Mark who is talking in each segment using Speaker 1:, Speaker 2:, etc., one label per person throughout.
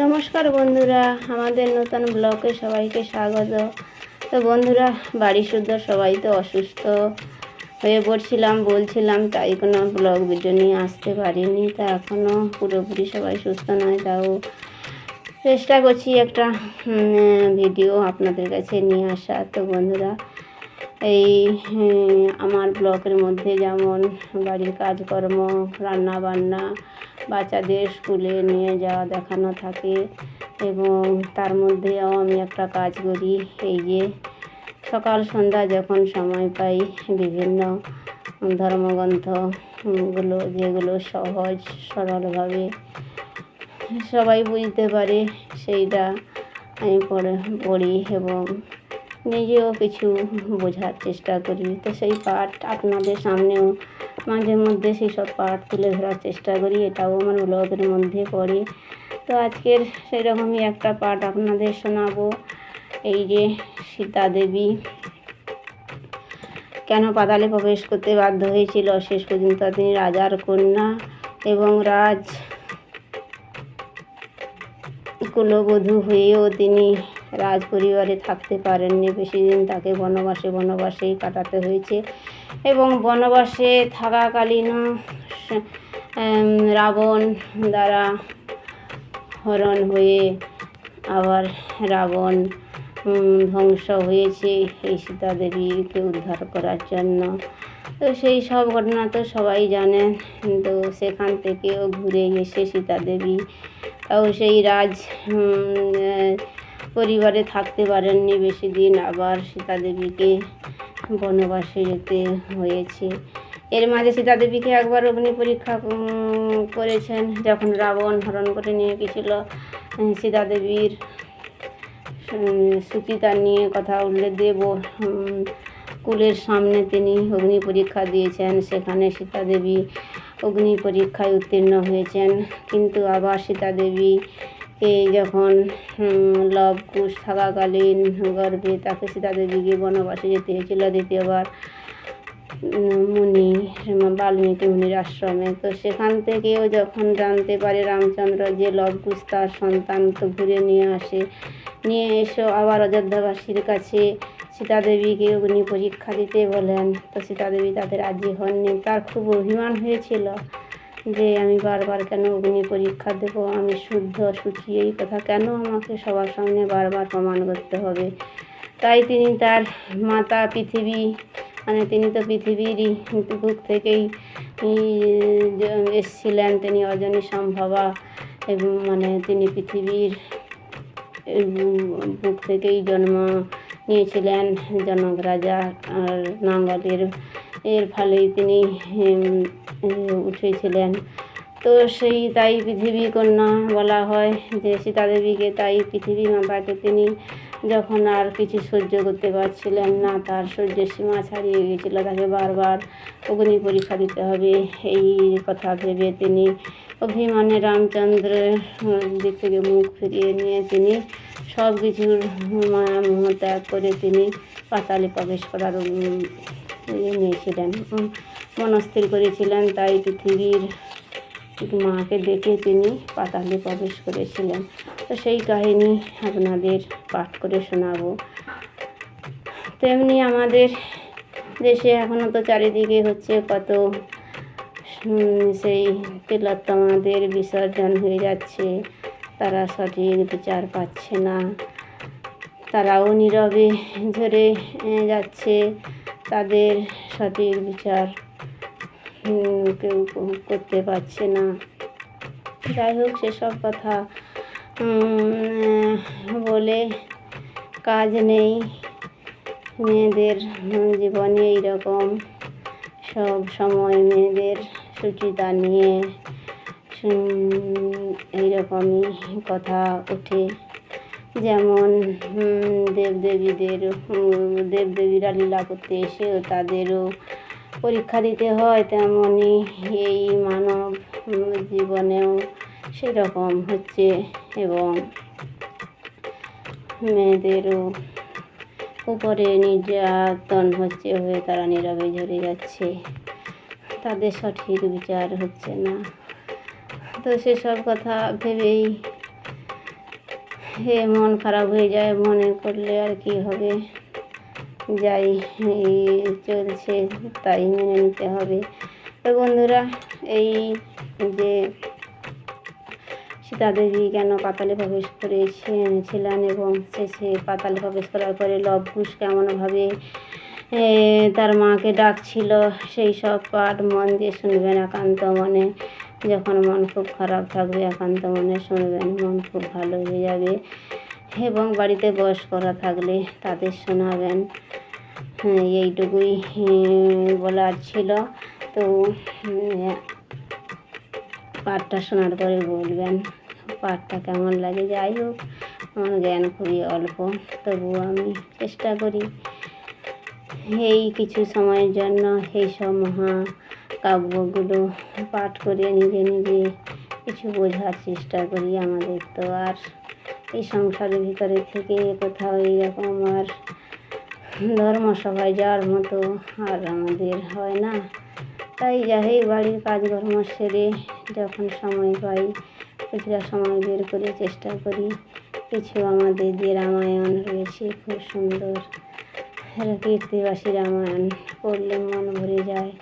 Speaker 1: নমস্কার বন্ধুরা, আমাদের নতুন ব্লগে সবাইকে স্বাগত। তো বন্ধুরা বাড়ি শুদ্ধ সবাই তো অসুস্থ হয়ে পড়ছিলাম, বলছিলাম তাই কোনো ব্লগ ভিডিও নিয়ে আসতে পারিনি। তা এখনও পুরোপুরি সবাই সুস্থ নয়, তাও চেষ্টা করছি একটা ভিডিও আপনাদের কাছে নিয়ে আসা তো বন্ধুরা এই আমার ব্লগের মধ্যে যেমন বাড়ির কাজকর্ম রান্না বান্না বাচ্চাদের স্কুলে নিয়ে যাওয়া দেখানো থাকে এবং তার মধ্যেও আমি একটা কাজ করি, এই যে সকাল সন্ধ্যা যখন সময় পাই বিভিন্ন ধর্মগ্রন্থগুলো যেগুলো সহজ, সরলভাবে সবাই বুঝতে পারে, সেইটা আমি পড়ে, পড়ি এবং নিজেও কিছু বোঝার চেষ্টা করি। তো সেই পাঠ আপনাদের সামনেও মাঝে মধ্যে সেই সব পাঠ তুলে ধরার চেষ্টা করি, এটাও আমার ব্লগের মধ্যে পড়ে। তো আজকের সেরকমই একটা পাঠ আপনাদের শোনাবো। এই যে সীতা দেবী কেন পাতালে প্রবেশ করতে বাধ্য হয়েছিল? শেষ পর্যন্ত তিনি রাজার কন্যা এবং রাজ কুলবধূ হয়েও তিনি রাজ পরিবারে থাকতে পারেননি। বেশি দিন তাকে বনবাসে, বনবাসেই কাটাতে হয়েছে। এবং বনবাসে থাকাকালীনও রাবণ দ্বারা হরণ হয়ে আবার রাবণ ধ্বংস হয়েছে এই সীতা দেবীকে উদ্ধার করার জন্য। তো সেই সব ঘটনা তো সবাই জানেন। তো সেখান থেকেও ঘুরে এসে সীতা দেবী, তাও সেই রাজ পরিবারে থাকতে পারেননি বেশি দিন আবার সীতা দেবীকে বনবাসে যেতে হয়েছে। এর মাঝে সীতা দেবীকে একবার অগ্নি পরীক্ষা করেছেন যখন রাবণ হরণ করে নিয়ে গেছিল উম, সীতা দেবীর সুচিতা নিয়ে কথা উল্লেখ দেব কুলের সামনে তিনি অগ্নি পরীক্ষা দিয়েছেন সেখানে সীতা দেবী অগ্নি পরীক্ষায় উত্তীর্ণ হয়েছেন কিন্তু আবার সীতা দেবী এই যখন উম, লব কুশ থাকাকালীন গর্ভে তাকে সীতা দেবীকে বনবাসে যেতে হয়েছিল দ্বিতীয়বার মুনি বাল্মীকি মুনির আশ্রমে। তো সেখান থেকেও যখন জানতে পারে রামচন্দ্র যে লবকুশ তার সন্তান তো ঘুরে নিয়ে আসে নিয়ে এসো আবার অযোধ্যাবাসীর কাছে সীতা দেবীকে অগ্নি পরীক্ষা দিতে বলেন তো সীতা দেবী তাদের রাজি হননি। তার খুব অভিমান হয়েছিল। যে আমি বারবার কেন অগ্নি পরীক্ষা দেব? আমি শুদ্ধ সুচি এই কথা কেন আমাকে সবার সামনে বারবার প্রমাণ করতে হবে? তাই তিনি তার মাতা পৃথিবী মানে তিনি তো পৃথিবীরই বুক থেকেই এসেছিলেন তিনি অজনী সম্ভবা, এবং মানে তিনি পৃথিবীর বুক থেকেই জন্ম নিয়েছিলেন জনক রাজা আর নাঙ্গলের। এর ফলেই তিনি উঠেছিলেন। তো সেই তাই পৃথিবী কন্যা বলা হয় যে সীতা দেবীকে তাই পৃথিবী মাতাকে তিনি যখন আর কিছু সহ্য করতে পারছিলেন না, তার সহ্যের সীমা ছাড়িয়ে গিয়েছিল তাকে বারবার অগ্নি পরীক্ষা দিতে হবে। এই কথা ভেবে তিনি অভিমানে রামচন্দ্রের দিক থেকে মুখ ফিরিয়ে নিয়ে তিনি সব কিছুর ত্যাগ করে তিনি পাতালে প্রবেশ করার ইয়ে নিয়েছিলেন। মনস্থির করেছিলেন, তাই পৃথিবীর মাকে ডেকে তিনি পাতালে প্রবেশ করেছিলেন। তো সেই কাহিনী আপনাদের পাঠ করে শোনাবো। তেমনি আমাদের দেশে এখনও তো চারিদিকে হচ্ছে কত সেই তিলোত্তমাদের বিসর্জন হয়ে যাচ্ছে। তারা সঠিক বিচার পাচ্ছে না। তারাও নীরবে এ, যাচ্ছে। তাদের সঠিক বিচার কেউ করতে পারছে না। যাই হোক সেসব কথা বলে কাজ নেই। মেয়েদের জীবনে এইরকম সব সময় মেয়েদের সুচিতা নিয়ে এইরকমই কথা ওঠে। যেমন দেবদেবীদের দেবদেবীরা লীলা করতে এসেও তাদেরও পরীক্ষা দিতে হয় তেমনই এই মানব জীবনেও সেরকম হচ্ছে এবং মেয়েদেরও উপরে নির্যাতন হচ্ছে হয়ে তারা নীরবে ঝরে যাচ্ছে। তাদের সঠিক বিচার হচ্ছে না। তো সেসব কথা ভেবেই হে মন খারাপ হয়ে যায়, মনে করলে আর কি হবে? যাই চলছে, তাই মেনে নিতে হবে। তো বন্ধুরা, এই যে সীতা দেবী কেন পাতালে প্রবেশ করেছিলেন এবং শেষে পাতালে প্রবেশ করার পরে লব কুশ কেমনভাবে তার মাকে ডাকছিল, সেই সব পাঠ মন দিয়ে শুনবেন একান্ত মনে। যখন মন খুব খারাপ থাকবে একান্ত মনে শুনবেন মন খুব ভালো হয়ে যাবে এবং বাড়িতে বয়স্করা থাকলে তাদের শোনাবেন। হ্যাঁ, এইটুকুই বলার ছিল। তো পাঠটা শোনার পরে বলবেন পাঠটা কেমন লাগে? যাই হোক আমার জ্ঞান খুবই অল্প তবুও আমি চেষ্টা করি। এই কিছু সময়ের জন্য এই সব মহা কাব্যগুলো পাঠ করে নিজে নিজে কিছু বোঝার চেষ্টা করি আমাদের তো। আর এই সংসারের ভিতরে থেকে কোথাও এইরকম আর ধর্মসভায় যাওয়ার মতো আর আমাদের হয় না। তাই যাই বাড়ির কাজকর্ম সেরে যখন সময় পাই, কিছুটা সময় বের করে চেষ্টা করি। কিছু আমাদের যে রামায়ণ রয়েছে, খুব সুন্দর। কীর্তিবাসী রামায়ণ পড়লে মন ভরে যায়।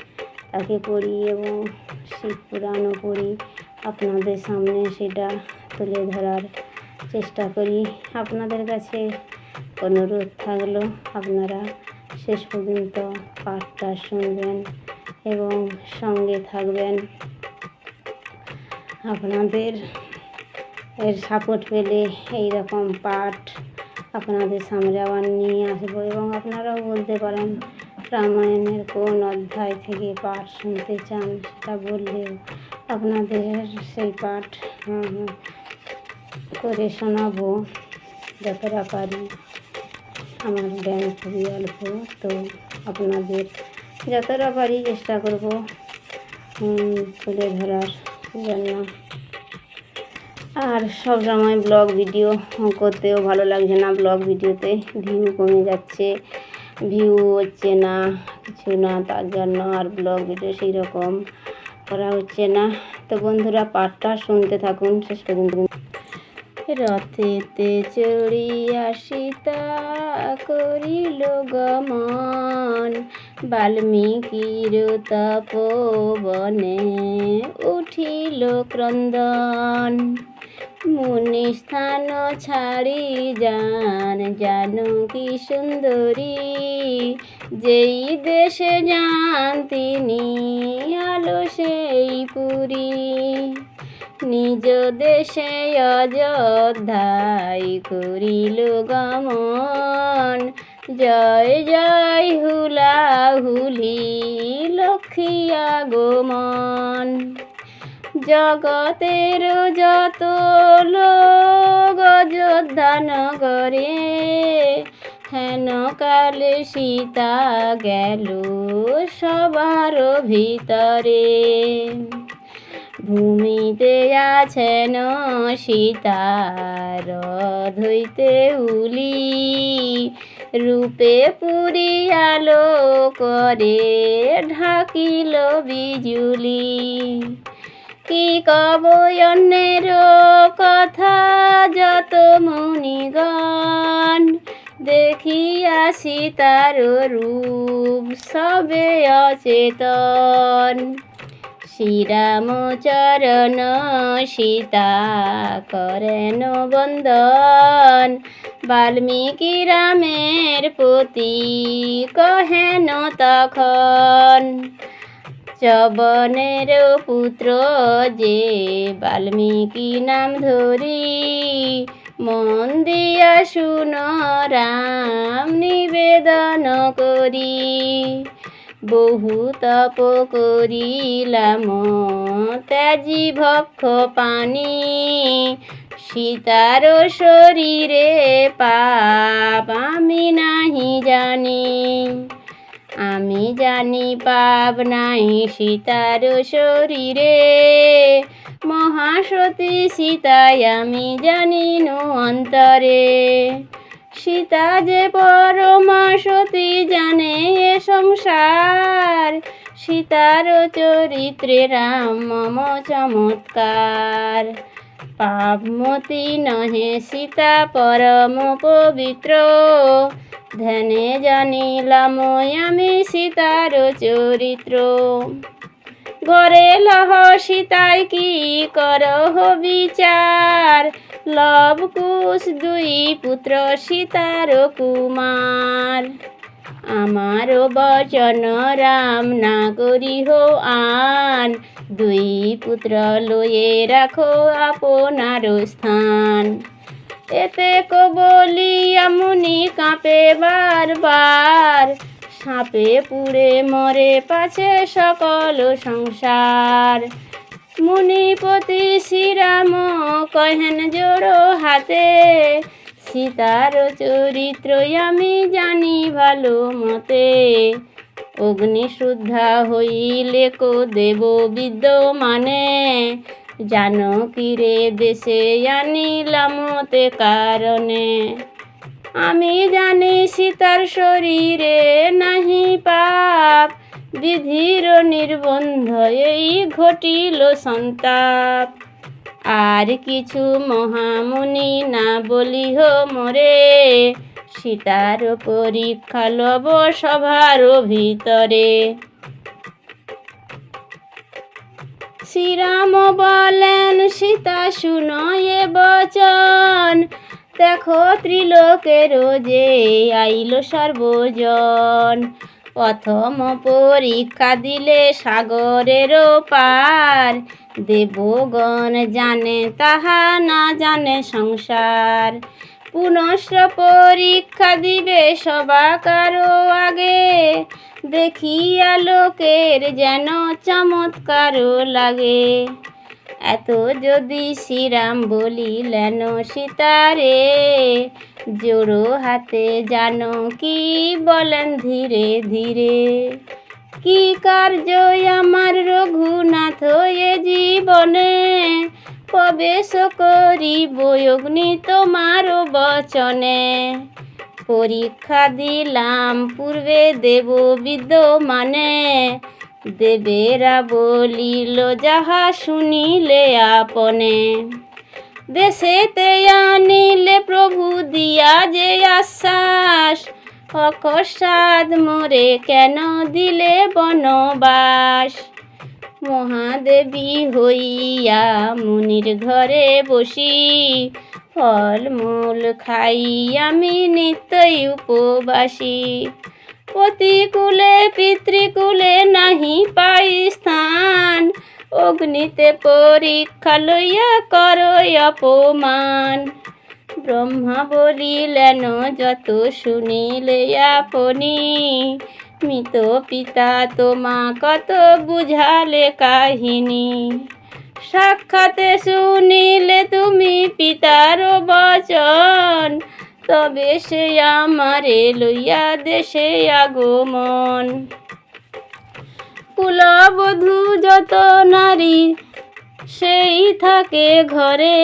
Speaker 1: তাকে পড়ি এবং শিব পুরাণও পড়ি। আপনাদের সামনে সেটা তুলে ধরার চেষ্টা করি। আপনাদের কাছে অনুরোধ থাকল, আপনারা শেষ পর্যন্ত পাঠটা শুনবেন এবং সঙ্গে থাকবেন। আপনাদের এর সাপোর্ট পেলে এই রকম পাঠ আপনাদের সামনে আবার নিয়ে আসব এবং আপনারাও বলতে পারেন রামায়ণের কোন অধ্যায় থেকে পাঠ শুনতে চান সেটা বললেও আপনাদের সেই পাঠ করে শোনাবো। যতটা পারি। আমার জ্ঞান খুবই অল্প, তো আপনাদের যতটা পারি চেষ্টা করব তুলে ধরার জন্য। আর সব সময় ব্লগ ভিডিও করতেও ভালো লাগছে না। ব্লগ ভিডিওতে ভিউ কমে যাচ্ছে। ভিউ হচ্ছে না, কিছু না, তার জন্য আর ব্লগ ভিডিও সেই রকম করা হচ্ছে না। তো বন্ধুরা, পাঠটা শুনতে থাকুন, শেষ পর্যন্ত রথেতে চড়িয়া সীতা করিল গমন বাল্মীকির তপবনে উঠিল ক্রন্দন। মুনি স্থান ছাড়ি যান জানকী সুন্দরী। যেই দেশে যান, তিনি আলো সেই পুরী। নিজ দেশে অযোধ্যায় করিল গমন। জয় জয় হুলা হুলি লক্ষ্মী আগমন। জগতের যত লোক অযোধ্যা নগরে, হেন কালে সীতা গেল সবার ভিতরে। ভূমিতে আছেন সীতার ধইতে উলি, রূপে পুরি আলো করে ঢাকিল বিজুলি। কি কব, অন্যের কথা যত মুনিগণ দেখিয়া সীতার রূপ সবে অচেতন। শ্রীরামচরণ সীতা করেন বন্দন, বাল্মীকি রামের পতি কহেন তখন। চবনের পুত্র যে বাল্মীকি নাম ধরি, মন দিয়া শুন রাম নিবেদন করি। বহু তপ করিলাম ত্যাজি ভক্ষ পানি, সীতার শরীরে পাপ আমি নাহি জানি। আমি জানি পাপ নাই সীতার শরীরে। মহাসতী সীতায় আমি জানি অন্তরে। সীতা যে পরমা সতী জানে এ সংসার। সীতার চরিত্রে রাম মম চমৎকার। পাপমতি নহে সীতা পরম পবিত্র ধ্যানে জানিলাম আমি সীতার চরিত্র ঘরে লহ সীতায় কি করহ বিচার লব কুশ দুই পুত্র সীতার কুমার আমার বচন রাম না করিহ আন দুই পুত্র লয়ে রাখো আপনার স্থান। এতে কবলিয়া মুনি কাঁপে বারবার। সাপে পুড়ে মরে পাছে সকল সংসার। মুনিপতি শ্রীরাম কহেন জোড়ো হাতে, সীতার চরিত্র আমি জানি ভালো মতে। অগ্নি শুদ্ধা হইলে কো দেব বিদ্যমানে জানকীরে দেশে আনিলাম তে কারণে। আমি জানি সীতার শরীরে নাহি পাপ। বিধির নির্বন্ধ এই ঘটিল সন্তাপ। আর কিছু মহামুনি না বলিহ মোরে। সীতার পরীক্ষা লব সভার ভিতরে। শ্রীরাম বলেন, সীতা, শুনো এ বচন। দেখো ত্রিলোকের যে আইল সর্বজন। প্রথম পরীক্ষা দিলে সাগরের পার। দেবগণ জানে, তাহা না জানে সংসার। পুনশ্চ পরীক্ষা দিবে সবাকারও আগে। দেখিয়া লোকের যেন চমৎকার লাগে। এত যদি শ্রীরাম বলিলেন সীতারে, জোড়ো হাতে জানো কি বলেন ধীরে ধীরে। কি কার্য আমার রঘুনাথ এ জীবনে প্রবেশ করিব অগ্নি তোমার বচনে। পরীক্ষা দিলাম, পূর্বে দেব বিদ্যমানে। দেবেরা বলিল, যাহা শুনিলে আপনে। দেশেতে আনিলে প্রভু দিয়া যে আশ্বাস। অকস্মাৎ মোরে কেন দিলে বনবাস? মহাদেবী হইয়া মুনির ঘরে বসি। ফলমূল খাই আমি নিত্যই উপবাসী। প্রতিকূলে, পিতৃকুলে নাহি পাই স্থান। অগ্নিতে পরীক্ষা লইয়া করো অপমান। ব্রহ্মা বলিলেন, যত শুনিলে আপনি মৃত পিতা তোমা কত বুঝালে কাহিনী? সাক্ষাতে শুনিলে তুমি পিতার বচন। তবে সে আমারে লইয়া দেশে আগমন। কুলবধূ যত নারী, সেই থাকে ঘরে।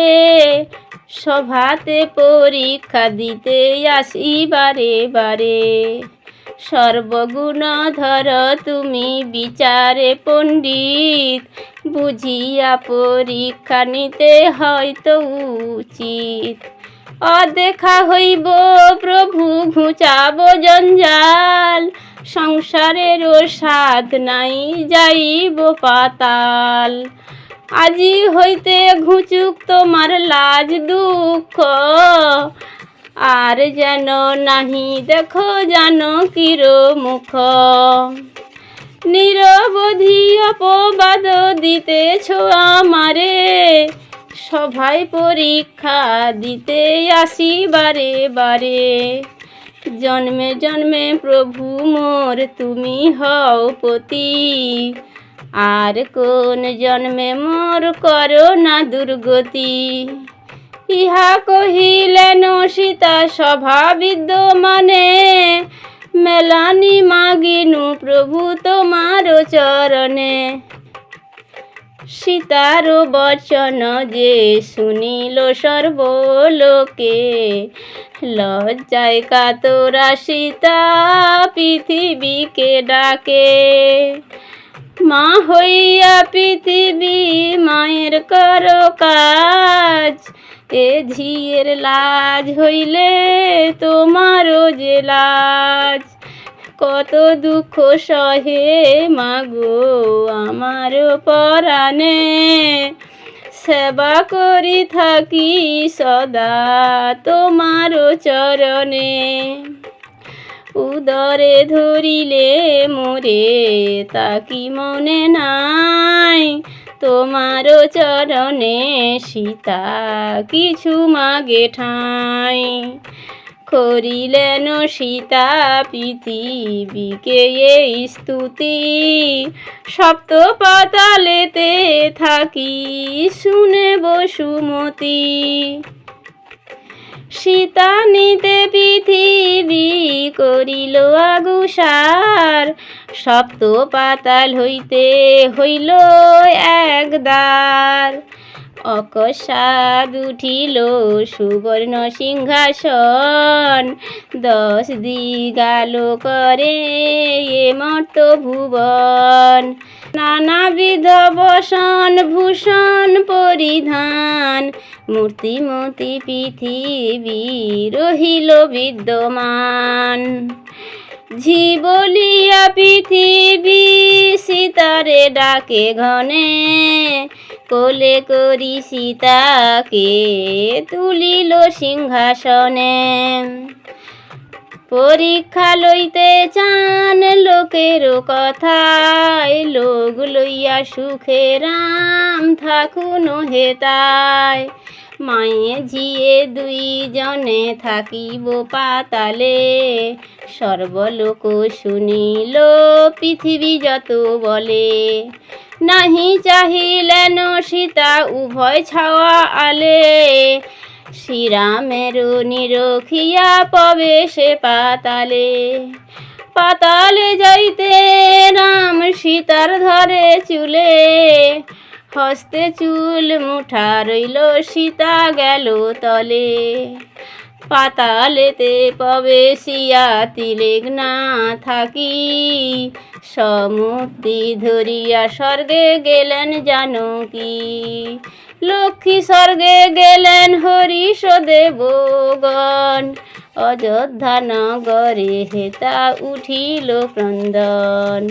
Speaker 1: সভাতে পরীক্ষা দিতে আসি বারে বারে। সর্বগুণ ধর তুমি বিচারে পণ্ডিত। বুঝিয়া পরীক্ষা নিতে হয়তো উচিত। অদেখা হইব প্রভু, ঘুচাব জঞ্জাল। সংসারেরও সাধ নাই, যাইব পাতাল। আজি হইতে ঘুচুক তোমার লাজ দুঃখ। আর যেন নাহি, দেখো জানো কির মুখ। নিরবধি অপবাদ দিতেছ আমারে, সভায় পরীক্ষা দিতে আসি বারে বারে। জন্মে জন্মে প্রভু মোর তুমি হও পতি, আর কোন জন্মে মোর করো না দুর্গতি। ইহা কহিলেন সীতা সভা বিদ্যমানে মেলানি মাগিনু প্রভু তোমার চরণে। সীতার বচন যে শুনিল সর্বলোকে, লজ্জায় কাতরা সীতা পৃথিবীকে ডাকে। মা হইয়া পৃথিবী মায়ের করো কাজ এ ঝিয়ের লাজ হইলে তোমারও যে লাজ। কত দুঃখ সহে মাগো আমার পরাণে। সেবা করি থাকি সদা তোমার চরণে। উদরে ধরিলে মোরে তাকি মনে নাই? তোমার চরণে সীতা কিছু মাগে ঠাই। করিলেন সীতা পৃথিবীকে এই স্তুতি সপ্ত পাতালেতে থাকি শুনে বসুমতি সীতা নিতে পৃথিবী করিল আগুষার সপ্ত পাতাল হইতে হইল একদার অকস্মাৎ উঠিল সুবর্ণ সিংহাসন। দশ দিগালো করে এ মর্ত ভুবন। নানাবিধ বসন, ভূষণ, পরিধান। মূর্তিমতি পৃথিবী রহিল বিদ্যমান। ঝিবলিয়া পৃথিবী, সীতারে ডাকে ঘনে। কোলে করি সীতাকে, তুলিল সিংহাসনে। পরীক্ষা লইতে চান লোকের কথায়, লোক লইয়া সুখে রাম থাকুন হেতায় মায়ে ঝিয়ে দুইজনে থাকিব পাতালে, সর্বলোক শুনিল পৃথিবী যত বলে। নাহি চাহিলেন সীতা উভয় ছাওয়া আলে। শ্রীরামের নিরখিয়া প্রবেশে পাতালে। পাতালে যাইতে রাম সীতার ধরে চুলে। হস্তে চুল মুঠা রইল, সীতা গেল তলে। পাতালেতে প্রবেশিয়া তিলেক না থাকি। সমুক্তি ধরিয়া স্বর্গে গেলেন জানকী। লক্ষ্মী স্বর্গে গেলেন হরিষ দেবগণ অযোধ্যা নগরে হেতা উঠিল ক্রন্দন।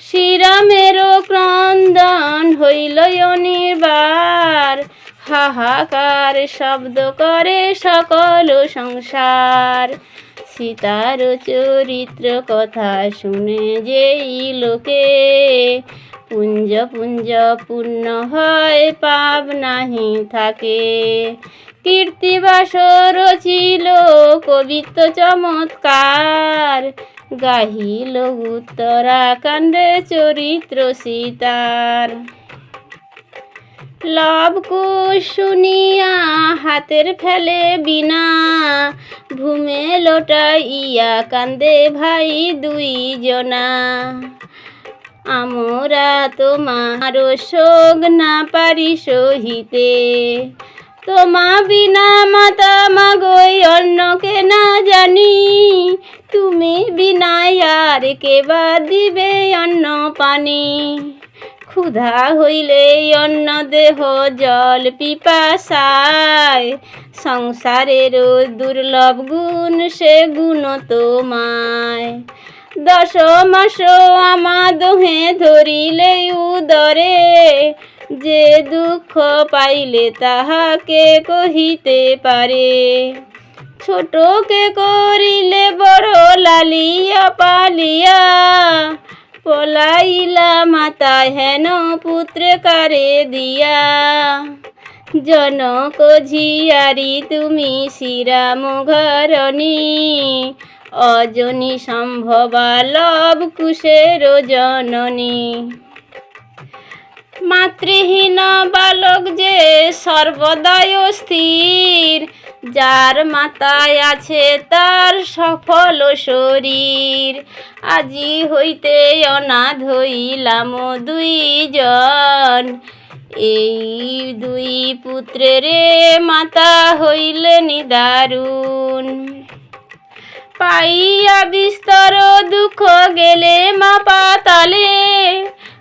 Speaker 1: শ্রীরামেরও ক্রন্দন হইল অনিবার। হাহাকার শব্দ করে সকল সংসার। সীতার চরিত্র কথা শুনে যেই লোকে পুঞ্জ পুঞ্জ পূর্ণ হয় পাপ নাহি থাকে। কীর্তিবাস রচিল কবিত্ব চমৎকার। গাহিল উত্তরাকাণ্ডে চরিত্র সীতার। লব শুনিয়া হাতের ফেলে বিনা। ভূমে লোটাইয়া কান্দে ভাই দুই জনা আমরা তোমার শোক না পারি সহিতে। তোমা বিনা মাতা মাগই অন্যকে না জানি। তুমি বিনা আর কে বা দিবে অন্ন পানি? ক্ষুধা হইলে অন্য দেহ জল পিপাসায়। সংসারের দুর্লভ গুণ সে গুণ তোমায়। দশ মাস আমা দোহে ধরিলে উদরে, যে দুঃখ পাইলে তাহাকে কহিতে পারে। ছোটকে করিলে বড় লালিয়া পালিয়া পলাইলা মাতা হেন পুত্র কারে দিয়া। জনক ঝিয়ারি তুমি শ্রীরাম ঘরণী। অজনী সম্ভবা লব কুশের জননী। মাতৃহীন বালক যে সর্বদাই স্থির যার মাতায় আছে তার সফল শরীর। আজি হইতে অনাথ হইলাম দুইজন। এই দুই পুত্রেরে মাতা হইলেন দারুণ। পাইয়া বিস্তর দুঃখ গেলে মা পাতালে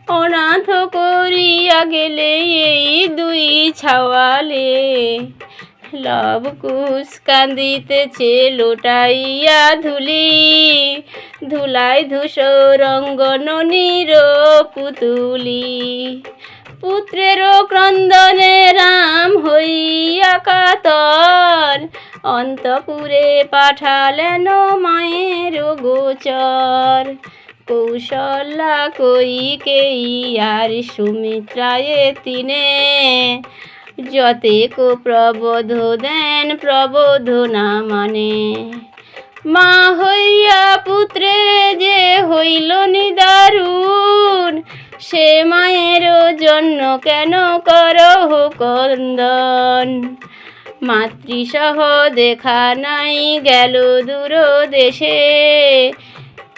Speaker 1: অনাথ করিয়া গেলে এই দুই ছাওয়ালে। লব কুশ কান্দিতেছে, লোটাইয়া ধুলি। ধুলাই ধূসর অঙ্গনীর পুতুলি। পুত্রের ক্রন্দনে রাম হইয়া কাতর। অন্তপুরে পাঠালেন মায়ের গোচর। কইকেই আর সুমিত্রায় তিনে। যতেক প্রবোধ দেন প্রবোধ না মানে। মা হইয়া পুত্রে যে হইল নিদারুণ, সে মায়ের জন্য কেন কর কন্দন? মাতৃসহ দেখা নাই গেল দূর দেশে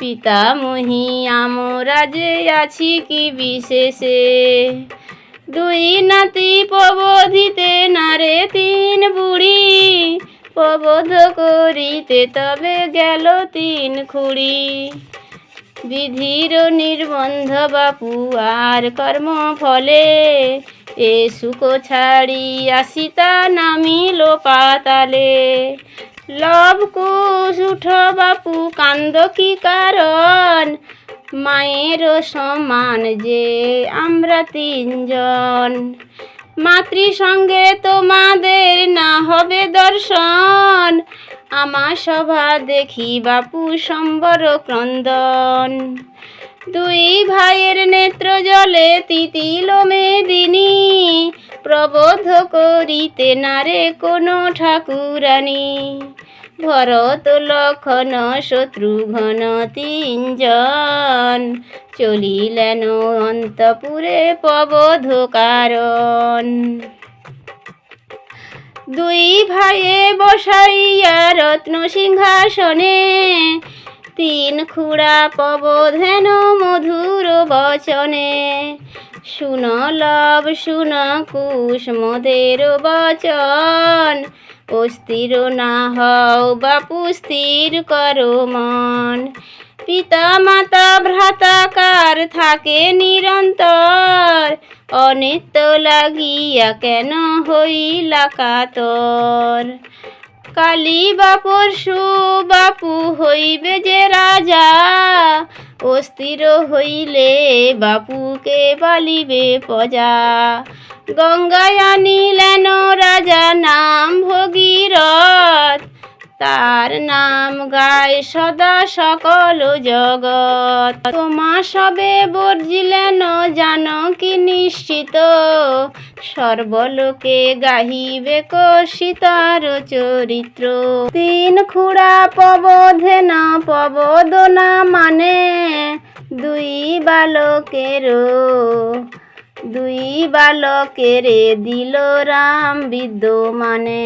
Speaker 1: পিতামহী, আমরা যে আছি কি বিশেষে? দুই নাতি প্রবোধিতে নারে তিন বুড়ি, প্রবোধ করিতে তবে গেল তিন খুড়ি। বিধির নির্বন্ধ বাপু আর কর্ম ফলে এ সুখ ছাড়ি আসিতা নামিল পাতালে। লব কুশ উঠ বাপু, কান্দ কি কারণ? মায়ের সমান যে আমরা তিনজন। মাতৃ সঙ্গে তোমাদের না হবে দর্শন। আমার সভা দেখি বাপু সম্বর ক্রন্দন। দুই ভাইয়ের নেত্র জলে তিতিল মেদিনী। প্রবোধ করিতে নারে কোনো ঠাকুরানী। ভরত লক্ষণ শত্রুঘ্ন তিনজন। চলিলেন অন্তপুরে প্রবোধ কারণ দুই ভাইয়ে বসাইয়া রত্ন সিংহাসনে, তিন খুড়া পবধেন মধুর বচনে। শুন লব, শুন কুশ মোদের বচন অস্থির না হও বাপু, স্থির করো মন। পিতা মাতা ভ্রাতাকার থাকে নিরন্তর। অনিত্য লাগিয়া কেন হইলা কাতর? কালী বা পরশু বাপু হইবে যে রাজা অস্থির হইলে বাপুকে বালিবে প্রজা। গঙ্গায় আনিলেন রাজা নাম ভগীরথ তার নাম গায় সদা সকল জগৎ। তোমা সবে বর্জিলেন জানকি নিশ্চিত? সর্বলোকে গাহিবে কষিতার চরিত্র। তিন খুড়া পবধে না পবদ না মানে দুই বালকেরও দুই বালকেরে দিল রাম বিদ্যমানে।